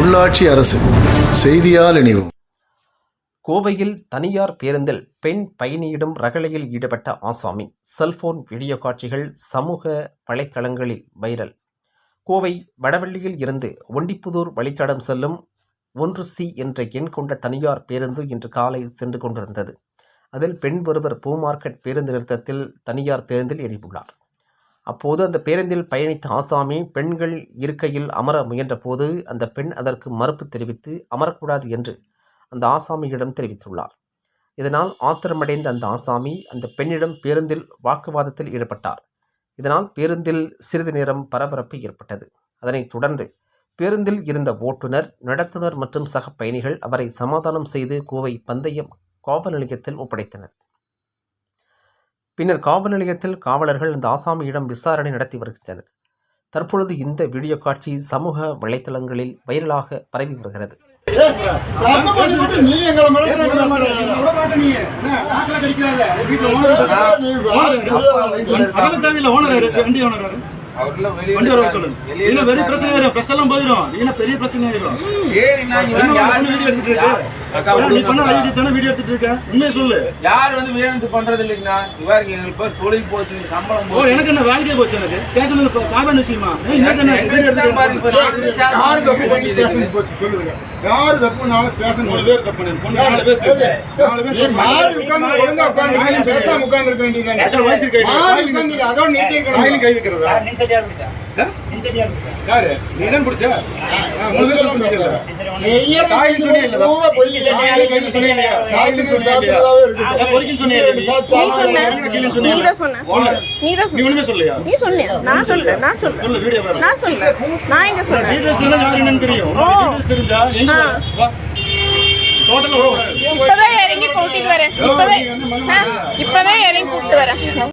உள்ளாட்சி அரசு. செய்தியால் இணைவோம். கோவையில் தனியார் பேருந்தில் பெண் பயணியிடம் ரகளையில் ஈடுபட்ட ஆசாமி. செல்போன் வீடியோ காட்சிகள் சமூக வலைத்தளங்களில் வைரல். கோவை வடவள்ளியில் இருந்து ஒண்டிப்புதூர் வழித்தடம் செல்லும் ஒன்று சி என்ற எண் கொண்ட தனியார் பேருந்து இன்று காலை சென்று கொண்டிருந்தது. அதில் பெண் ஒருவர் பூ மார்க்கெட் பேருந்து நிறுத்தத்தில் தனியார் பேருந்தில் ஏறியுள்ளார். அப்போது அந்த பேருந்தில் பயணித்த ஆசாமி பெண்கள் இருக்கையில் அமர முயன்றபோது அந்த பெண் அதற்கு மறுப்பு தெரிவித்து அமரக்கூடாது என்று அந்த ஆசாமியிடம் தெரிவித்துள்ளார். இதனால் ஆத்திரமடைந்த அந்த ஆசாமி அந்த பெண்ணிடம் பேருந்தில் வாக்குவாதத்தில் ஈடுபட்டார். இதனால் பேருந்தில் சிறிது நேரம் பரபரப்பு ஏற்பட்டது. அதனைத் தொடர்ந்து பேருந்தில் இருந்த ஓட்டுநர் நடத்துனர் மற்றும் சக பயணிகள் அவரை சமாதானம் செய்து கோவை பந்தயம் காவல் நிலையத்தில் ஒப்படைத்தனர். பின்னர் காவல் நிலையத்தில் காவலர்கள் அந்த ஆசாமியிடம் விசாரணை நடத்தி வருகின்றனர் தற்பொழுது இந்த வீடியோ காட்சி சமூக வலைத்தளங்களில் வைரலாக பரவி வருகிறது நீ வண்டி வர. சொல்லுங்க. பெரிய. பிரச்சனை ஆயிரும் பிரஸ் எல்லாம் போயிடும். பெரிய பிரச்சனை வீடியோ எடுத்துட்டு? இருக்க. அக்கா, நீ விடுங்க பண்ண அக்கா. ஐடி தானே வீடியோ எடுத்துட்டு இருக்க? உண்மையை சொல்லு. யார் வந்து வேணும்னு பண்றது இல்லைங்கண்ணா? இவருக்கு எங்களுக்கு பேர் தொழில் போச்சு சம்பளம் ஓ எனக்கு என்ன வேலைக்கே போச்சு எனக்கு? ஸ்டேஷன்ல இப்ப சாதாரண விஷயமா? யாரு தப்பு பண்ணி ஸ்டேஷன் போச்சு சொல்லுங்க. யாரு தப்புனாலும் ஸ்டேஷன் மூணு பேர் தப்பு பண்ணி. நாலு பேர். நாலு பேர் நீ மாறி உட்கார்ந்து ஒழுங்கா உட்கார்ந்து வாயிலும் பேசாம உட்கார்ந்து இருக்க இருக்கா? மாறி உட்கார்ந்து அதோட கை வைக்கிறதா? யாரு? நீ தான் பிடிச்ச? இப்பவே இறங்கி கூட்டிட்டு வரேன். இப்பவே இறங்கி கூட்டிட்டு வரேன்.